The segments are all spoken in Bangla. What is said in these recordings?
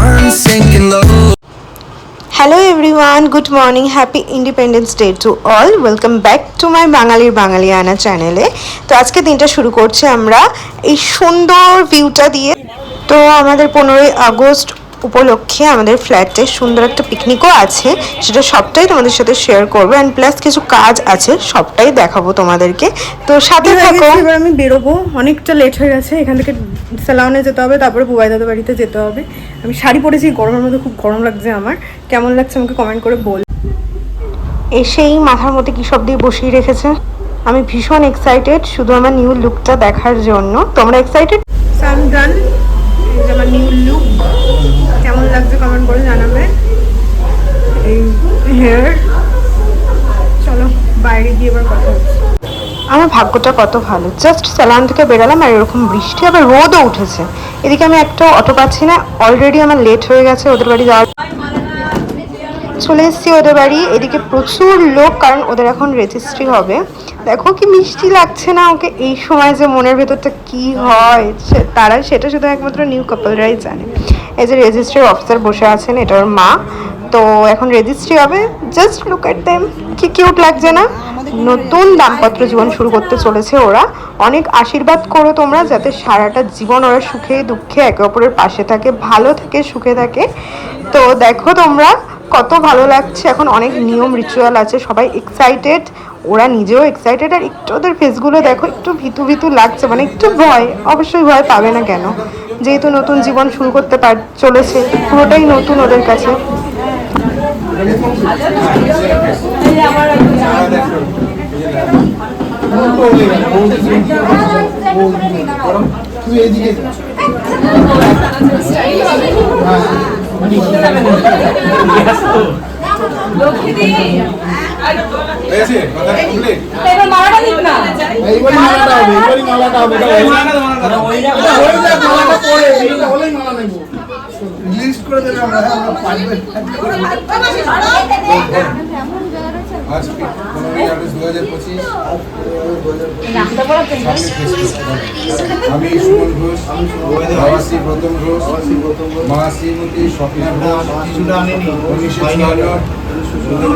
sun sinking low. Hello everyone good morning happy Independence Day to all welcome back to my বাঙালির বাঙালিয়ানা চ্যানেলে তো আজকে দিনটা শুরু করছি আমরা এই সুন্দর ভিউটা দিয়ে। তো আমাদের পনেরোই আগস্ট উপলক্ষে আমাদের ফ্ল্যাটে সুন্দর একটা পিকনিকও আছে সেটা সবটাই তোমাদের সাথে শেয়ার করব অ্যান্ড প্লাস কিছু কাজ আছে সবটাই দেখাবো তোমাদেরকে। তো সাথে থাকো। এবার আমি বেরোবো অনেকটা লেট হয়ে গেছে এখান থেকে স্যালাউনে যেতে হবে তারপরে বুবাই দাদা বাড়িতে যেতে হবে। আমি শাড়ি পরেছি গরমের মধ্যে খুব গরম লাগছে আমার। কেমন লাগছে আমাকে কমেন্ট করে বল। এসেই মাথার মধ্যে কী সব দিয়ে বসিয়ে রেখেছে? আমি ভীষণ এক্সাইটেড শুধু আমার নিউ লুকটা দেখার জন্য। তোমরা এক্সাইটেড সাম ডান এই যে আমার নিউ লুক লাগছে কমেন্ট করে জানাবে। এই চলো, বাইরে গিয়ে এবার কথা আমার ভাগ্যটা কত ভালো। জাস্ট স্যালান থেকে বেরালাম আর এরকম বৃষ্টি, আবার রোদও উঠেছে। এদিকে আমি একটা অটো পাচ্ছি না অলরেডি আমার লেট হয়ে গেছে, ওদের বাড়ি যাওয়ার চলে এসেছি ওদের বাড়ি। এদিকে প্রচুর লোক, কারণ ওদের এখন রেজিস্ট্রি হবে। দেখো কি মিষ্টি লাগছে না ওকে। এই সময় যে মনের ভেতরটা কি হয় তারা সেটা শুধু একমাত্র নিউ কাপলরাই জানে। এই যে রেজিস্ট্রি অফিসার বসে আছেন এটা ওর মা। তো এখন রেজিস্ট্রি হবে। জাস্ট লুক এট দেম কি কিউট লাগছে না? নতুন দাম্পত্য জীবন শুরু করতে চলেছে ওরা। অনেক আশীর্বাদ করো তোমরা যাতে সারাটা জীবন ওরা সুখে, দুঃখে, একে অপরের পাশে থাকে, ভালো থাকে, সুখে থাকে। তো দেখো তোমরা, কত ভালো লাগছে। এখন অনেক নিয়ম রিচুয়াল আছে, সবাই এক্সাইটেড ওরা নিজেও এক্সাইটেড আর একটু ওদের ফেসগুলো দেখো, একটু ভিতু ভিতু লাগছে মানে একটু ভয়, অবশ্যই ভয় পাবে না কেন? যেহেতু নতুন জীবন শুরু করতে পার চলেছে পুরোটাই নতুন ওদের কাছে। লিস্ট করে দেবে আমরা আমরা পারবে। আমি সুমন ঘোষ বাবা প্রথম ঘোষ মা শ্রীমতী স্বপ্না ঘোষ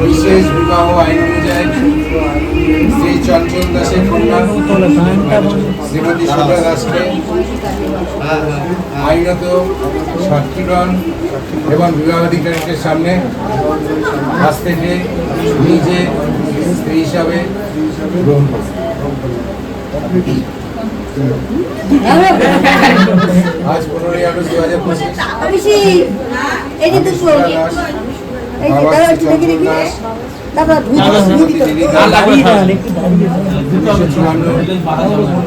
বিশেষ বিবাহ আইন অনুযায়ী শ্রী চঞ্চল দাসের শ্রীমতী সুধা দাসকে আইনত সাক্ষীগণ এবং বিবাহ অধিকারীদের সামনে আজ থেকে নিজে স্ত্রী হিসাবে গ্রহণ করবে আজ পনেরোই আগস্ট দু হাজার পঁচিশ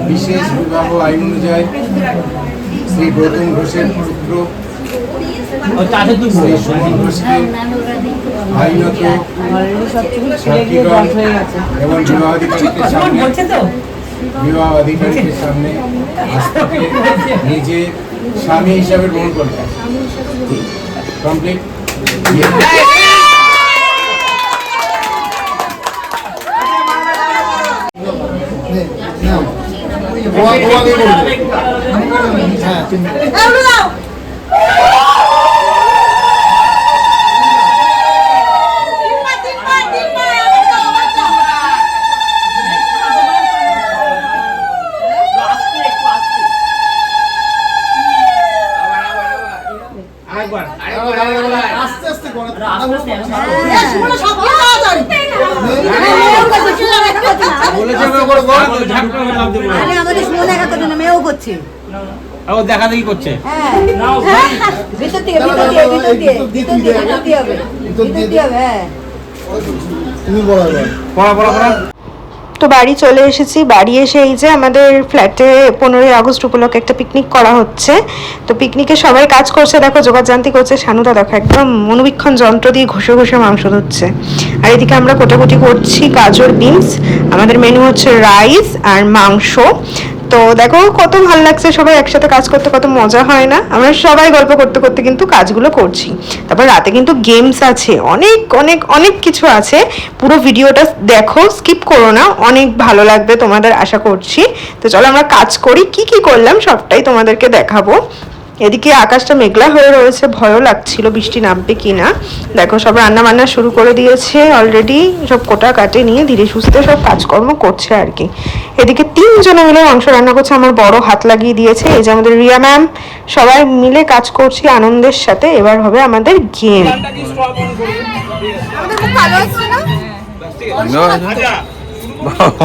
বিশেষ বিবাহ আইন অনুযায়ী শ্রী গৌতম ঘোষের পুত্র এবং বিবাহ আধিকারিকের সামনে বিবাহ আধিকারিকের সামনে আজ থেকে নিজে স্বামী হিসাবে গ্রহণ করবে। কমপ্লিট? হ্যাঁ তিন মিনিট। আস্তে আস্তে করো তাড়াহুড়ো করো না। আস্তে করে করো। আমাদের শুনে দেখা মেয়েও করছে ও দেখা দেখি করছে ভিতর দিয়ে ভিতর। পড়া পড়া পড়া তো বাড়ি চলে এসেছি। বাড়ি এসে এই যে আমাদের ফ্ল্যাটে পনেরোই আগস্ট উপলক্ষে একটা পিকনিক করা হচ্ছে। তো পিকনিকে সবাই কাজ করছে, দেখো যোগাযান্তি করছে। সানুদা দেখো একদম মনোবীক্ষণ যন্ত্র দিয়ে ঘষে ঘষে মাংস ধরছে। আর এদিকে আমরা কোটাকুটি করছি গাজর, বিনস। আমাদের মেনু হচ্ছে রাইস আর মাংস। তো দেখো কত ভালো লাগছে সবাই একসাথে কাজ করতে, কত মজা হয় না? আমরা সবাই গল্প করতে করতে কিন্তু কাজগুলো করছি। তারপর রাতে কিন্তু গেমস আছে, অনেক অনেক অনেক কিছু আছে। পুরো ভিডিওটা দেখো স্কিপ করো না, অনেক ভালো লাগবে তোমাদের, আশা করছি। তো চলো আমরা কাজ করি, কি কি করলাম সবটাই তোমাদেরকে দেখাবো। এদিকে আকাশটা মেঘলা হয়ে রয়েছে ভয়ও লাগছিল বৃষ্টি নামবে কি না দেখো সব রান্না বান্না শুরু করে দিয়েছে অলরেডি সব কোটা কাটে নিয়ে ধীরে সুস্থে সব কাজকর্ম করছে আর কি। এদিকে তিনজনে মিলে মাংস রান্না করছে আমার বড় হাত লাগিয়ে দিয়েছে। এই যে আমাদের রিয়া ম্যাম সবাই মিলে কাজ করছি আনন্দের সাথে। এবার হবে আমাদের গেম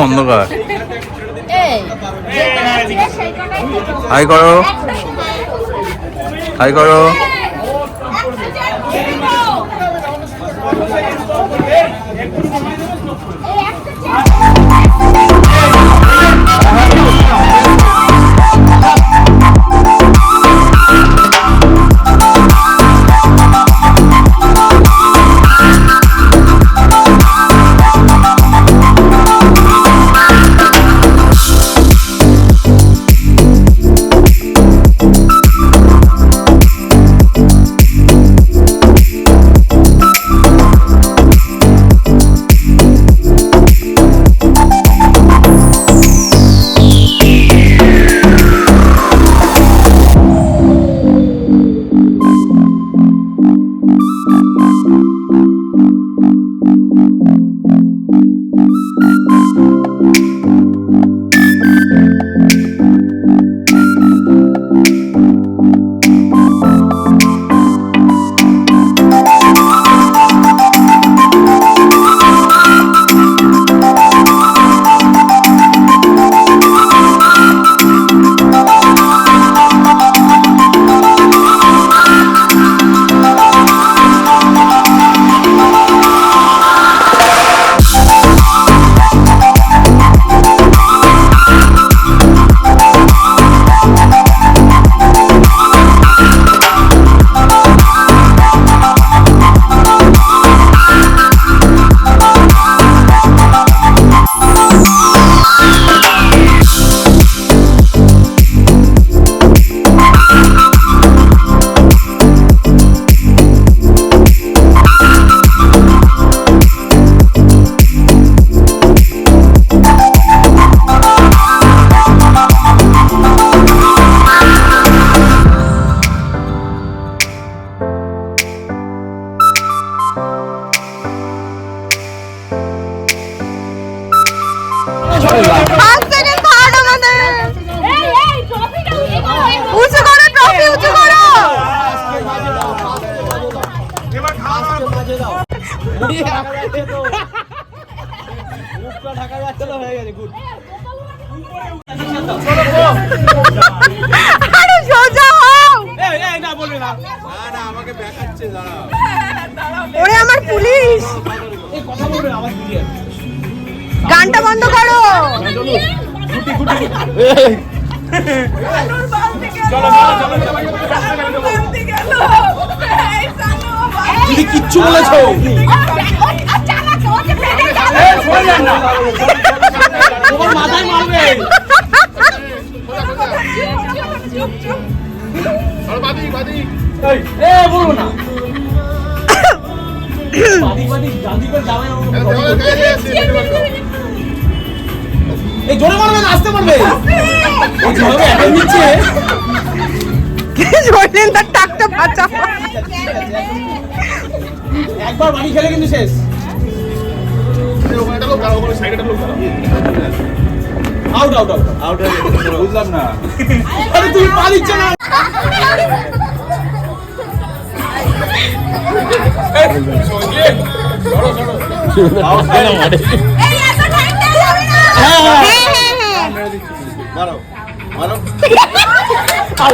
অন্ধকার। হাই করো। হাই করো ফার্স্ট আরে সোজা হও ওরে আমার পুলিশ গানটা বন্ধ করো দিদি কিচ্ছু বলেছ মাথায় মারবে বলব না এই জোরে মারবে না আসতে মারবে যেভাবে অ্যাটেল নিচ্ছে জোরলেন তার টাকটা বাঁচা একবার বাড়ি খেলে কিন্তু শেষ। আউট আউট আউট আউট বুঝলাম না। আরে তুমি পা দিচ্ছ না আর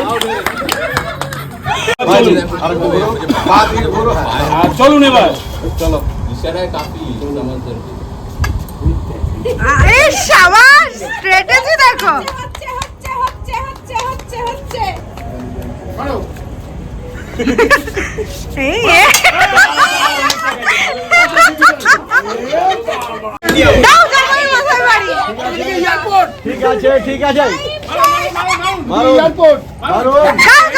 চলুন। এবার। আরে স্ট্র্যাটেজি দেখো। ঠিক আছে ঠিক আছে। দাও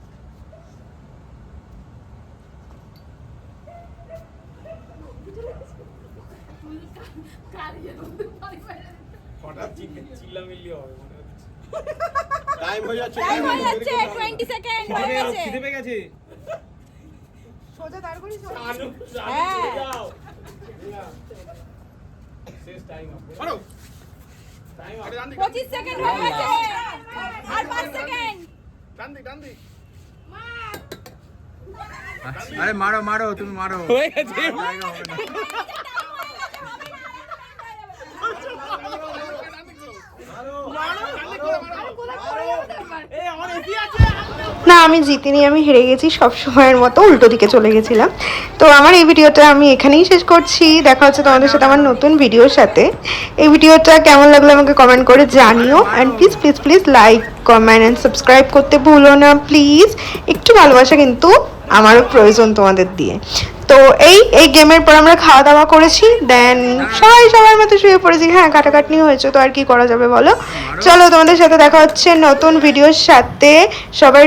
হঠাৎ চিল্লা- চিল্লামিল্লি হবে টাইম হয়ে যাচ্ছে টাইম হয়ে যাচ্ছে। 20 সেকেন্ড হয়ে গেছে। খিদে পেয়ে গেছে। সোজা দাঁড় শানু হ্যাঁ। যাও। শেষ টাইম আরও টাইম 25 সেকেন্ড হয়ে গেছে। আর 5 সেকেন্ড ডান দিক ডান দিক। আরে মারো মারো তুমি মারো হয়ে গেছে এই আমার এসি আছে না, আমি জিতিনি আমি হেরে গেছি সব সময়ের মতো, উল্টো দিকে চলে গেছিলাম। তো আমার এই ভিডিওটা আমি এখানেই শেষ করছি। দেখা হচ্ছে তোমাদের সাথে আমার নতুন ভিডিওর সাথে। এই ভিডিওটা কেমন লাগল আমাকে কমেন্ট করে জানিও। And please please please like comment and subscribe করতে ভুলো না প্লিজ একটু ভালোবাসা কিন্তু আমারও প্রয়োজন তোমাদের দিয়ে। তো এই এই গেমের পর আমরা খাওয়া দাওয়া করেছি দেন সবাই সবার মতো শুয়ে পড়েছি। হ্যাঁ কাটাকাটনি হয়েছে তো আর কি করা যাবে বলো? চলো তোমাদের সাথে দেখা হচ্ছে নতুন ভিডিওর সাথে। সবাই